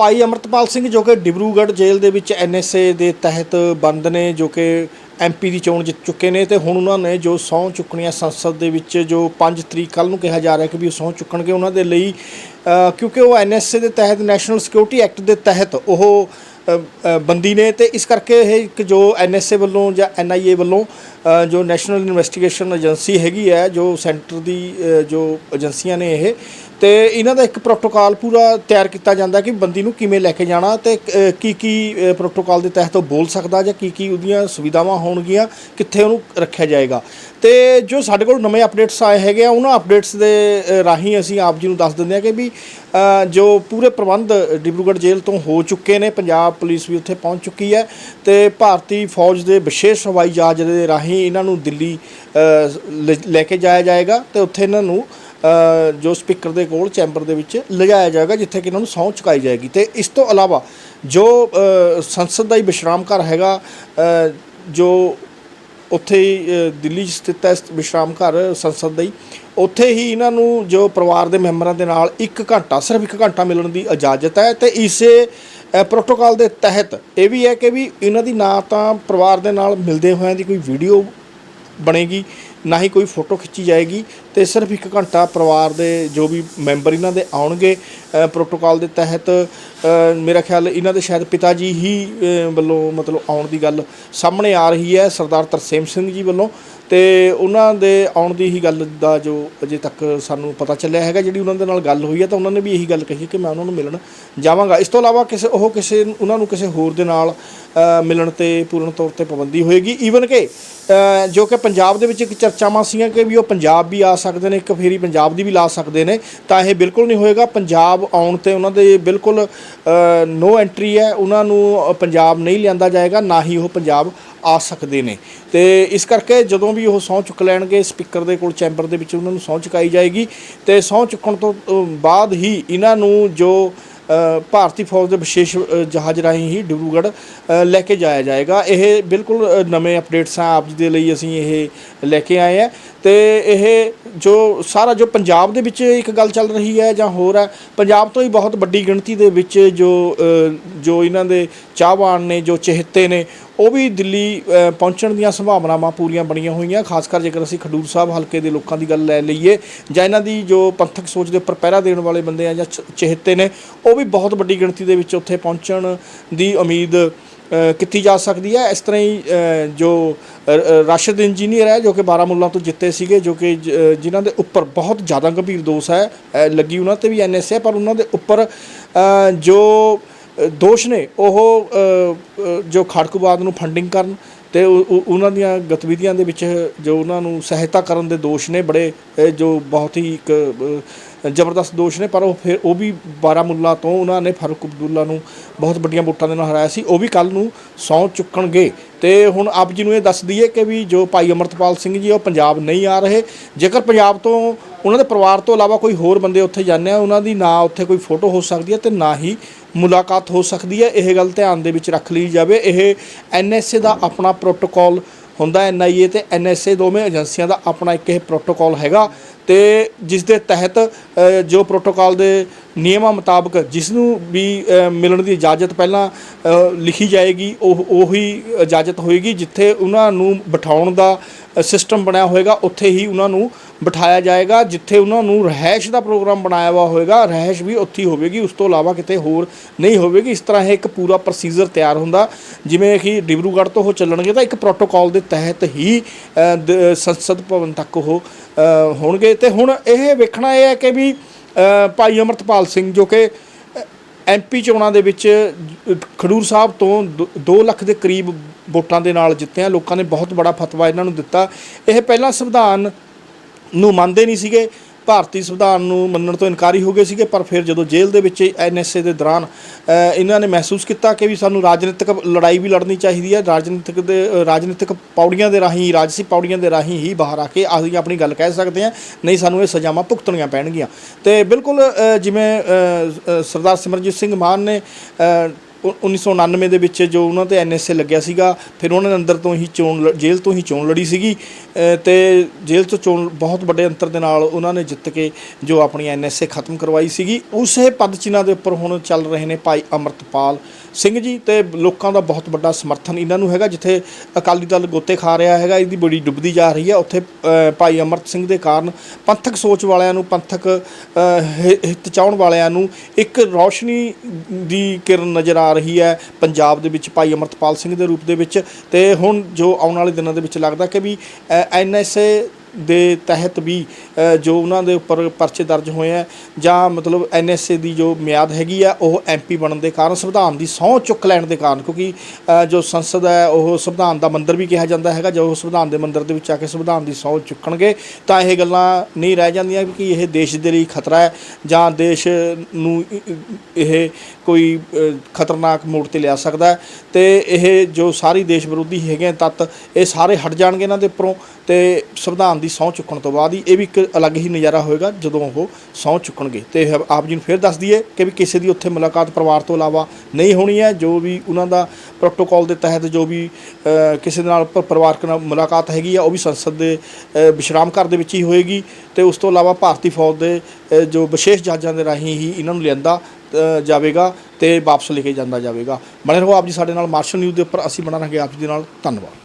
ਭਾਈ ਅਮਰਤਪਾਲ ਸਿੰਘ ਜੋ ਕਿ ਡਿਬਰੂਗੜ੍ਹ ਜੇਲ੍ਹ ਦੇ ਵਿੱਚ ਐਨਐਸਏ ਦੇ ਤਹਿਤ ਬੰਦ ਨੇ, ਜੋ ਕਿ ਐਮਪੀ ਦੀ ਚੋਣ ਜਿੱਤ ਚੁੱਕੇ ਨੇ ਤੇ ਹੁਣ ਉਹਨਾਂ ਨੇ ਜੋ ਸਹੁੰ ਚੁੱਕਣੀ ਹੈ ਸੰਸਦ ਦੇ ਵਿੱਚ ਜੋ 5 ਤਰੀਕ ਕੱਲ ਨੂੰ ਕਿਹਾ ਜਾ ਰਿਹਾ ਕਿ ਵੀ ਉਹ ਸਹੁੰ ਚੁੱਕਣਗੇ, ਉਹਨਾਂ ਦੇ ਲਈ ਕਿਉਂਕਿ ਉਹ ਐਨਐਸਏ ਦੇ ਤਹਿਤ, ਨੈਸ਼ਨਲ ਸਿਕਿਉਰਿਟੀ ਐਕਟ ਦੇ ਤਹਿਤ ਉਹ ਬੰਦੀ ਨੇ ਤੇ ਇਸ ਕਰਕੇ ਇਹ ਇੱਕ ਜੋ ਐਨਐਸਏ ਵੱਲੋਂ ਜਾਂ ਐਨਆਈਏ ਵੱਲੋਂ ਜੋ ਨੈਸ਼ਨਲ ਇਨਵੈਸਟੀਗੇਸ਼ਨ ਏਜੰਸੀ ਹੈਗੀ ਹੈ ਜੋ ਸੈਂਟਰ ਦੀ ਜੋ ਏਜੰਸੀਆਂ ਨੇ ਇਹ ਤੇ ਇਹਨਾਂ ਦਾ ਇੱਕ ਪ੍ਰੋਟੋਕਾਲ ਪੂਰਾ ਤਿਆਰ ਕੀਤਾ ਜਾਂਦਾ ਕਿ ਬੰਦੀ ਨੂੰ ਕਿਵੇਂ ਲੈ ਕੇ ਜਾਣਾ ਤੇ ਕੀ ਕੀ ਅ, ਪ੍ਰੋਟੋਕਾਲ ਦੇ ਤਹਿਤ ਉਹ ਬੋਲ ਸਕਦਾ ਜਾਂ ਕੀ ਕੀ ਉਹਦੀਆਂ ਸੁਵਿਧਾਵਾਂ ਹੋਣਗੀਆਂ ਕਿੱਥੇ ਉਹਨੂੰ ਰੱਖਿਆ ਜਾਏਗਾ। ਤੇ ਜੋ ਸਾਡੇ ਕੋਲ ਨਵੇਂ ਅਪਡੇਟਸ ਆਏ ਹੈਗੇ ਆ ਉਹਨਾਂ ਅਪਡੇਟਸ ਦੇ ਰਾਹੀਂ ਅਸੀਂ ਆਪ ਜੀ ਨੂੰ ਦੱਸ ਦਿੰਦੇ ਹਾਂ ਕਿ ਵੀ ਜੋ ਪੂਰੇ ਪ੍ਰਬੰਧ ਡਿਬਰੂਗੜ੍ਹ ਜੇਲ੍ਹ ਤੋਂ ਹੋ ਚੁੱਕੇ ਨੇ ਪੰਜਾਬ ਪੁਲਿਸ ਵੀ ਉੱਥੇ ਪਹੁੰਚ ਚੁੱਕੀ ਹੈ ਤੇ ਭਾਰਤੀ ਫੌਜ ਦੇ ਵਿਸ਼ੇਸ਼ ਹਵਾਈ ਜਹਾਜ਼ ਦੇ ਰਾਹੀਂ ਇਹਨਾਂ ਨੂੰ ਦਿੱਲੀ ਅ, ਲੈ- ਕੇ ਜਾਇਆ ਜਾਏਗਾ ਤੇ ਉੱਥੇ ਇਹਨਾਂ ਨੂੰ ਜੋ ਸਪੀਕਰ ਦੇ ਕੋਲ ਚੈਂਬਰ ਦੇ ਵਿੱਚ ਲਿਜਾਇਆ ਜਾਏਗਾ ਜਿੱਥੇ ਕਿ ਇਹਨਾਂ ਨੂੰ ਸਹੁੰ ਚੁਕਾਈ ਜਾਏਗੀ ਤੇ ਇਸ ਤੋਂ ਇਲਾਵਾ ਜੋ ਸੰਸਦ ਦਾ ਹੀ ਵਿਸ਼ਰਾਮ ਘਰ ਹੈਗਾ ਜੋ ਉੱਥੇ ਹੀ ਦਿੱਲੀ 'ਚ ਸਥਿਤ ਹੈ ਵਿਸ਼ਰਾਮ ਘਰ ਸੰਸਦ ਦਾ ਹੀ ਉੱਥੇ ਹੀ ਇਹਨਾਂ ਨੂੰ ਜੋ ਪਰਿਵਾਰ ਦੇ ਮੈਂਬਰਾਂ ਦੇ ਨਾਲ 1 ਘੰਟਾ ਸਿਰਫ 1 ਘੰਟਾ ਮਿਲਣ ਦੀ ਇਜਾਜ਼ਤ ਹੈ ਤੇ ਇਸੇ ਪ੍ਰੋਟੋਕਾਲ ਦੇ ਤਹਿਤ ਇਹ ਵੀ ਹੈ ਕਿ ਵੀ ਇਹਨਾਂ ਦੀ ਨਾ ਤਾਂ ਪਰਿਵਾਰ ਦੇ ਨਾਲ ਮਿਲਦੇ ਹੋਇਆਂ ਦੀ ਕੋਈ ਵੀਡੀਓ ਬਣੇਗੀ, ਨਾ ਹੀ ਕੋਈ ਫੋਟੋ ਖਿੱਚੀ ਜਾਏਗੀ ਤੇ ਸਿਰਫ 1 ਘੰਟਾ ਪਰਿਵਾਰ ਦੇ ਜੋ ਵੀ ਮੈਂਬਰ ਇਹਨਾਂ ਦੇ ਆਉਣਗੇ ਪ੍ਰੋਟੋਕਾਲ ਦੇ ਤਹਿਤ ਮੇਰਾ ਖਿਆਲ ਇਹਨਾਂ ਦੇ ਸ਼ਾਇਦ ਪਿਤਾ ਜੀ ਹੀ ਵੱਲੋਂ ਮਤਲਬ ਆਉਣ ਦੀ ਗੱਲ ਸਾਹਮਣੇ ਆ ਰਹੀ ਹੈ, ਸਰਦਾਰ ਤਰਸੇਮ ਸਿੰਘ ਜੀ ਵੱਲੋਂ। ਤੇ ਉਹਨਾਂ ਦੇ ਆਉਣ ਦੀ ਹੀ ਗੱਲ ਦਾ ਜੋ ਅਜੇ ਤੱਕ ਸਾਨੂੰ ਪਤਾ ਚੱਲਿਆ ਹੈਗਾ, ਜਿਹੜੀ ਉਹਨਾਂ ਦੇ ਨਾਲ ਗੱਲ ਹੋਈ ਹੈ, ਤਾਂ ਉਹਨਾਂ ਨੇ ਵੀ ਇਹੀ ਗੱਲ ਕਹੀ ਕਿ ਮੈਂ ਉਹਨਾਂ ਨੂੰ ਮਿਲਣ ਜਾਵਾਂਗਾ। ਇਸ ਤੋਂ ਇਲਾਵਾ ਕਿਸੇ, ਉਹ ਕਿਸੇ, ਉਹਨਾਂ ਨੂੰ ਕਿਸੇ ਹੋਰ ਦੇ ਨਾਲ ਮਿਲਣ ਤੇ ਪੂਰਨ ਤੌਰ ਤੇ ਪਾਬੰਦੀ ਹੋਏਗੀ। ਈਵਨ ਕਿ ਜੋ ਕਿ ਪੰਜਾਬ ਦੇ ਵਿੱਚ ਇੱਕ ਚਰਚਾਵਾਂ ਸੀਗੀਆਂ ਕਿ ਵੀ ਉਹ ਪੰਜਾਬ ਵੀ ਆ ਸਕਦੇ ਨੇ, ਇੱਕ ਫੇਰੀ ਪੰਜਾਬ ਦੀ ਵੀ ਲਾ ਸਕਦੇ ਨੇ, ਤਾਂ ਇਹ ਬਿਲਕੁਲ ਨਹੀਂ ਹੋਏਗਾ। ਪੰਜਾਬ ਆਉਣ ਤੇ ਉਹਨਾਂ ਦੇ ਬਿਲਕੁਲ ਨੋ ਐਂਟਰੀ ਹੈ, ਉਹਨਾਂ ਨੂੰ ਪੰਜਾਬ ਨਹੀਂ ਲਿਆਂਦਾ ਜਾਏਗਾ, ਨਾ ਹੀ ਉਹ ਪੰਜਾਬ ਆ ਸਕਦੇ ਨੇ। ਤੇ ਇਸ ਕਰਕੇ ਜਦੋਂ ਵੀ ਉਹ ਸਹੁੰ ਚੁੱਕ ਲੈਣਗੇ, ਸਪੀਕਰ ਦੇ ਕੋਲ, ਚੈਂਬਰ ਦੇ ਵਿੱਚ ਉਹਨਾਂ ਨੂੰ ਸਹੁੰ ਚੁਕਾਈ ਜਾਏਗੀ। ਤੇ ਸਹੁੰ ਚੁੱਕਣ ਤੋਂ ਬਾਅਦ ਹੀ ਇਹਨਾਂ ਨੂੰ ਜੋ ਭਾਰਤੀ ਫੌਜ ਦੇ ਵਿਸ਼ੇਸ਼ ਜਹਾਜ਼ ਰਾਹੀਂ ਹੀ ਡਿਬਰੂਗੜ੍ਹ ਲੈ ਕੇ ਜਾਇਆ ਜਾਏਗਾ। ਇਹ ਬਿਲਕੁਲ ਨਵੇਂ ਅਪਡੇਟਸ ਆ, ਆਪ ਜੀ ਦੇ ਲਈ ਅਸੀਂ ਇਹ ਲੈ ਕੇ ਆਏ ਆ। ਤੇ ਇਹ ਜੋ ਸਾਰਾ ਜੋ ਪੰਜਾਬ ਦੇ ਵਿੱਚ ਇੱਕ ਗੱਲ ਚੱਲ ਰਹੀ ਹੈ ਜਾਂ ਹੋਰ ਹੈ, ਪੰਜਾਬ ਤੋਂ ਹੀ ਬਹੁਤ ਵੱਡੀ ਗਿਣਤੀ ਦੇ ਵਿੱਚ ਜੋ ਜੋ ਇਹਨਾਂ ਦੇ ਚਾਹਵਾਨ ਨੇ, ਜੋ ਚਹਿਤੇ ਨੇ, ਉਹ ਵੀ ਦਿੱਲੀ ਪਹੁੰਚਣ ਦੀਆਂ ਸੰਭਾਵਨਾਵਾਂ ਪੂਰੀਆਂ ਬਣੀਆਂ ਹੋਈਆਂ। ਖਾਸ ਕਰ ਜੇਕਰ ਅਸੀਂ ਖਡੂਰ ਸਾਹਿਬ ਹਲਕੇ ਦੇ ਲੋਕਾਂ ਦੀ ਗੱਲ ਲੈ ਲਈਏ, ਜਾਂ ਇਹਨਾਂ ਦੀ ਜੋ ਪੰਥਕ ਸੋਚ ਦੇ ਉੱਪਰ ਪਹਿਰਾ ਦੇਣ ਵਾਲੇ ਬੰਦੇ ਆ ਜਾਂ ਚ- ਚਹੇਤੇ ਨੇ, ਉਹ ਵੀ ਬਹੁਤ ਵੱਡੀ ਗਿਣਤੀ ਦੇ ਵਿੱਚ ਉੱਥੇ ਪਹੁੰਚਣ ਦੀ ਉਮੀਦ ਕੀਤੀ ਜਾ ਸਕਦੀ ਹੈ। ਇਸ ਤਰ੍ਹਾਂ ਹੀ ਜੋ ਰਾਸ਼ਦ ਇੰਜੀਨੀਅਰ ਹੈ, ਜੋ ਕਿ ਬਾਰਾਮੂਲਾ ਤੋਂ ਜਿੱਤੇ ਸੀਗੇ, ਜੋ ਕਿ ਜ- ਜਿਨ੍ਹਾਂ ਦੇ ਉੱਪਰ ਬਹੁਤ ਜ਼ਿਆਦਾ ਗੰਭੀਰ ਦੋਸ਼ ਹੈ ਲੱਗੀ ਉਹਨਾਂ ਤੇ ਵੀ ਐਨਐਸਏ ਪਰ ਉਹਨਾਂ ਦੇ ਉੱਪਰ ਜੋ ਦੋਸ਼ ਨੇ, ਉਹ ਜੋ ਖੜਕੂਵਾਦ ਨੂੰ ਫੰਡਿੰਗ ਕਰਨ ਤੇ ਉਹਨਾਂ ਦੀਆਂ ਗਤੀਵਿਧੀਆਂ ਦੇ ਵਿੱਚ ਜੋ ਉਹਨਾਂ ਨੂੰ ਸਹਾਇਤਾ ਕਰਨ ਦੇ ਦੋਸ਼ ਨੇ, ਬੜੇ ਜੋ ਬਹੁਤ ਹੀ ਇੱਕ ਜ਼ਬਰਦਸਤ ਦੋਸ਼ ਨੇ, ਪਰ ਉਹ ਫਿਰ ਉਹ ਵੀ ਬਾਰਾਮੁੱਲਾ ਤੋਂ ਉਹਨਾਂ ਨੇ ਫਾਰੂਕ ਅਬਦੁੱਲਾ ਨੂੰ ਬਹੁਤ ਵੱਡੀਆਂ ਵੋਟਾਂ ਦੇ ਨਾਲ ਹਰਾਇਆ ਸੀ। ਉਹ ਵੀ ਕੱਲ ਨੂੰ ਸਹੁੰ ਚੁੱਕਣਗੇ। ਤੇ ਹੁਣ ਆਪ ਜੀ ਨੂੰ ਇਹ ਦੱਸ ਦਈਏ ਕਿ ਵੀ ਜੋ ਭਾਈ ਅਮਰਤਪਾਲ ਸਿੰਘ ਜੀ ਉਹ ਪੰਜਾਬ ਨਹੀਂ ਆ ਰਹੇ। ਜੇਕਰ ਪੰਜਾਬ ਤੋਂ ਉਹਨਾਂ ਦੇ ਪਰਿਵਾਰ ਤੋਂ ਇਲਾਵਾ ਕੋਈ ਹੋਰ ਬੰਦੇ ਉੱਥੇ ਜਾਂਦੇ ਆ, ਉਹਨਾਂ ਦੀ ਨਾ ਉੱਥੇ ਕੋਈ ਫੋਟੋ ਹੋ ਸਕਦੀ ਹੈ ਤੇ ਨਾ ਹੀ ਮੁਲਾਕਾਤ ਹੋ ਸਕਦੀ ਹੈ। ਇਹ ਗੱਲ ਧਿਆਨ ਦੇ ਵਿੱਚ ਰੱਖ ਲਈ ਜਾਵੇ। ਇਹ ਐਨਐਸਏ ਦਾ ਆਪਣਾ ਪ੍ਰੋਟੋਕਾਲ ਹੁੰਦਾ ਐਨਆਈਏ ਤੇ ਐਨਐਸਏ ਦੋਵੇਂ ਏਜੰਸੀਆਂ ਦਾ ਆਪਣਾ ਇੱਕ ਇਹ ਪ੍ਰੋਟੋਕਾਲ ਹੈਗਾ ਤੇ ਜਿਸ ਦੇ ਤਹਿਤ ਜੋ ਪ੍ਰੋਟੋਕਾਲ ਦੇ ਨਿਯਮਾਂ ਮੁਤਾਬਕ ਜਿਸ ਨੂੰ ਵੀ ਮਿਲਣ ਦੀ ਇਜਾਜ਼ਤ ਪਹਿਲਾਂ ਲਿਖੀ ਜਾਏਗੀ, ਉਹ, ਉਹੀ ਇਜਾਜ਼ਤ ਹੋਏਗੀ ਜਿੱਥੇ ਉਹਨਾਂ ਨੂੰ ਬਿਠਾਉਣ ਦਾ ਸਿਸਟਮ ਬਣਿਆ ਹੋਏਗਾ। ਉੱਥੇ ਹੀ ਉਹਨਾਂ ਨੂੰ ਬਿਠਾਇਆ ਜਾਏਗਾ, ਜਿੱਥੇ ਉਹਨਾਂ ਨੂੰ ਰਹਿائش ਦਾ ਪ੍ਰੋਗਰਾਮ ਬਣਾਇਆ ਹੋਇਆ ਹੋਵੇਗਾ ਰਹਿائش ਵੀ ਉੱਥੇ ਹੋਵੇਗੀ, ਉਸ ਤੋਂ ਇਲਾਵਾ ਕਿਤੇ ਹੋਰ ਨਹੀਂ ਹੋਵੇਗੀ। ਇਸ ਤਰ੍ਹਾਂ ਇਹ ਇੱਕ ਪੂਰਾ ਪ੍ਰੋਸੀਜਰ ਤਿਆਰ ਹੁੰਦਾ, ਜਿਵੇਂ ਕਿ ਡਿਬਰੂਗੜ੍ਹ ਤੋਂ ਉਹ ਚੱਲਣਗੇ, ਤਾਂ ਇੱਕ ਪ੍ਰੋਟੋਕਾਲ ਦੇ ਤਹਿਤ ਹੀ ਸੰਸਦ ਭਵਨ ਤੱਕ ਉਹ ਹੋਣਗੇ। ਤੇ ਹੁਣ ਇਹ ਵੇਖਣਾ ਇਹ ਹੈ ਕਿ ਵੀ ਭਾਈ ਅਮਰਤਪਾਲ ਸਿੰਘ ਜੋ ਕਿ ਐਮਪੀ ਚੋਣਾਂ ਦੇ ਵਿੱਚ, ਖਡੂਰ ਸਾਹਿਬ ਤੋਂ 2 ਲੱਖ ਦੇ ਕਰੀਬ ਵੋਟਾਂ ਦੇ ਨਾਲ ਜਿੱਤੇ ਆ ਲੋਕਾਂ ਨੇ ਬਹੁਤ ਬੜਾ ਫਤਵਾ ਇਹਨਾਂ ਨੂੰ ਦਿੱਤਾ। ਇਹ ਪਹਿਲਾਂ ਸੰਵਿਧਾਨ ਨੂੰ ਮੰਨਦੇ ਨਹੀਂ ਸੀਗੇ। ਭਾਰਤੀ ਸੰਵਿਧਾਨ ਨੂੰ ਮੰਨਣ ਤੋਂ ਇਨਕਾਰੀ ਹੋ ਗਏ ਸੀਗੇ, ਪਰ ਫਿਰ ਜਦੋਂ ਜੇਲ੍ਹ ਦੇ ਵਿੱਚ ਐਨਐਸਏ ਦੇ ਦੌਰਾਨ ਇਹਨਾਂ ਨੇ ਮਹਿਸੂਸ ਕੀਤਾ ਕਿ ਵੀ ਸਾਨੂੰ ਰਾਜਨੀਤਿਕ ਲੜਾਈ ਵੀ ਲੜਨੀ ਚਾਹੀਦੀ ਹੈ, ਰਾਜਨੀਤਿਕ ਦੇ ਰਾਜਨੀਤਿਕ ਪੌੜੀਆਂ ਦੇ ਰਾਹੀਂ, ਰਾਜਸੀ ਪੌੜੀਆਂ ਦੇ ਰਾਹੀਂ ਹੀ ਬਾਹਰ ਆ ਕੇ ਅਸੀਂ ਆਪਣੀ ਗੱਲ ਕਹਿ ਸਕਦੇ ਹਾਂ। ਨਹੀਂ, ਸਾਨੂੰ ਇਹ ਸਜ਼ਾਵਾਂ ਭੁਗਤਣੀਆਂ ਪੈਣਗੀਆਂ। ਤੇ ਬਿਲਕੁਲ ਜਿਵੇਂ ਸਰਦਾਰ ਸਿਮਰਜੀਤ ਸਿੰਘ ਮਾਨ ਨੇ 1999 ਦੇ ਵਿੱਚ ਜੋ ਉਹਨਾਂ ਤੇ ਐਨਐਸਏ ਲੱਗਿਆ ਸੀਗਾ ਫਿਰ ਉਹਨਾਂ ਨੇ ਅੰਦਰ ਤੋਂ ਹੀ ਚੋਣ ਲ- ਜੇਲ੍ਹ ਤੋਂ ਹੀ ਚੋਣ ਲੜੀ ਸੀਗੀ। ਅ, ਤੇ ਜੇਲ੍ਹ ਤੋਂ ਚੋਣ ਬਹੁਤ ਵੱਡੇ ਅੰਤਰ ਦੇ ਨਾਲ ਉਹਨਾਂ ਨੇ ਜਿੱਤ ਕੇ ਜੋ ਆਪਣੀ ਐਨਐਸਏ ਖਤਮ ਕਰਵਾਈ ਸੀਗੀ। ਉਸੇ ਪਦ ਚਿੰਨ੍ਹਾਂ ਦੇ ਉੱਪਰ ਹੁਣ ਚੱਲ ਰਹੇ ਨੇ ਭਾਈ ਅਮਰਤਪਾਲ ਸਿੰਘ ਜੀ ਤੇ ਲੋਕਾਂ ਦਾ ਬਹੁਤ ਵੱਡਾ ਸਮਰਥਨ ਇਹਨਾਂ ਨੂੰ ਹੈਗਾ ਜਿੱਥੇ ਅਕਾਲੀ ਦਲ ਗੋਤੇ ਖਾ ਰਿਹਾ ਹੈਗਾ ਇਹਦੀ ਬੜੀ ਡੁੱਬਦੀ ਜਾ ਰਹੀ ਹੈ। ਉੱਥੇ ਭਾਈ ਅਮਰਤ ਸਿੰਘ ਦੇ ਕਾਰਨ ਪੰਥਕ ਸੋਚ ਵਾਲਿਆਂ ਨੂੰ ਪੰਥਕ ਹਿ- ਹਿੱਤ ਚਾਹਣ ਵਾਲਿਆਂ ਨੂੰ ਇੱਕ ਰੌਸ਼ਨੀ ਦੀ ਕਿਰਨ ਨਜ਼ਰ ਆ ਰਹੀ ਹੈ ਪੰਜਾਬ ਦੇ ਵਿੱਚ ਭਾਈ ਅਮਰਤਪਾਲ ਸਿੰਘ ਦੇ ਰੂਪ ਦੇ ਵਿੱਚ ਤੇ ਹੁਣ ਜੋ ਆਉਣ ਵਾਲੇ ਦਿਨਾਂ ਦੇ ਵਿੱਚ ਲੱਗਦਾ ਕਿ ਵੀ ਐਨਐਸਏ ਦੇ ਤਹਿਤ ਵੀ ਜੋ ਉਹਨਾਂ ਦੇ ਉੱਪਰ ਪਰਚੇ ਦਰਜ ਹੋਏ ਆ, ਜਾਂ ਮਤਲਬ ਐਨਐਸਏ ਦੀ ਜੋ ਮਿਆਦ ਹੈਗੀ ਆ, ਉਹ ਐਮਪੀ ਬਣਨ ਦੇ ਕਾਰਨ ਸੰਵਿਧਾਨ ਦੀ ਸਹੁੰ ਚੁੱਕ ਲੈਣ ਦੇ ਕਾਰਨ, ਕਿਉਂਕਿ ਜੋ ਸੰਸਦ ਹੈ, ਉਹ ਸੰਵਿਧਾਨ ਦਾ ਮੰਦਰ ਵੀ ਕਿਹਾ ਜਾਂਦਾ ਹੈਗਾ, ਜੋ ਸੰਵਿਧਾਨ ਦੇ ਮੰਦਰ ਦੇ ਵਿੱਚ ਆ ਕੇ ਸੰਵਿਧਾਨ ਦੀ ਸਹੁੰ ਚੁੱਕਣਗੇ, ਤਾਂ ਇਹ ਗੱਲਾਂ ਨਹੀਂ ਰਹਿ ਜਾਂਦੀਆਂ ਕਿ ਇਹ ਦੇਸ਼ ਦੇ ਲਈ ਖਤਰਾ ਹੈ, ਜਾਂ ਦੇਸ਼ ਨੂੰ ਇਹ ਕੋਈ ਖਤਰਨਾਕ ਮੋੜ ਤੇ ਲਿਆ ਸਕਦਾ ਹੈ, ਤੇ ਇਹ ਜੋ ਸਾਰੀ ਦੇਸ਼ ਵਿਰੋਧੀ ਹੈਗੇ ਆ ਤੱਤ, ਇਹ ਸਾਰੇ ਹਟ ਜਾਣਗੇ ਇਹਨਾਂ ਦੇ ਉੱਪਰੋਂ, ਤੇ ਸੰਵਿਧਾਨ ਦੀ ਸਹੁੰ ਚੁੱਕਣ ਤੋਂ ਬਾਅਦ ਹੀ ਇਹ ਵੀ ਇੱਕ ਅਲੱਗ ਹੀ ਨਜ਼ਾਰਾ ਹੋਏਗਾ ਜਦੋਂ ਉਹ ਸਹੁੰ ਚੁੱਕਣਗੇ। ਤੇ ਆਪ ਜੀ ਨੂੰ ਫਿਰ ਦੱਸ ਦਈਏ ਕਿ ਵੀ ਕਿਸੇ ਦੀ ਉੱਥੇ ਮੁਲਾਕਾਤ ਪਰਿਵਾਰ ਤੋਂ ਇਲਾਵਾ ਨਹੀਂ ਹੋਣੀ ਹੈ, ਜੋ ਵੀ ਉਹਨਾਂ ਦਾ ਪ੍ਰੋਟੋਕਾਲ ਦੇ ਤਹਿਤ ਜੋ ਵੀ ਕਿਸੇ ਨਾਲ ਪਰਿਵਾਰਕ ਨਾਲ ਮੁਲਾਕਾਤ ਹੈਗੀ ਆ, ਉਹ ਵੀ ਸੰਸਦ ਦੇ ਵਿਸ਼ਰਾਮ ਘਰ ਦੇ ਵਿੱਚ ਹੀ ਹੋਏਗੀ। ਤੇ ਉਸ ਤੋਂ ਇਲਾਵਾ ਭਾਰਤੀ ਫੌਜ ਦੇ ਜੋ ਵਿਸ਼ੇਸ਼ ਜਹਾਜ਼ਾਂ ਦੇ ਰਾਹੀਂ ਹੀ ਇਹਨਾਂ ਨੂੰ ਲਿਆਂਦਾ ਜਾਵੇਗਾ ਤੇ ਵਾਪਸ ਲੈ ਕੇ ਜਾਂਦਾ ਜਾਵੇਗਾ। ਬਣੇ ਰਹੋ ਆਪ ਜੀ ਸਾਡੇ ਨਾਲ ਮਾਰਸ਼ਲ ਨਿਊਜ਼ ਦੇ ਉੱਪਰ। ਅਸੀਂ ਬਣਾ ਰਹਾਂਗੇ ਆਪ ਜੀ ਦੇ ਨਾਲ। ਧੰਨਵਾਦ।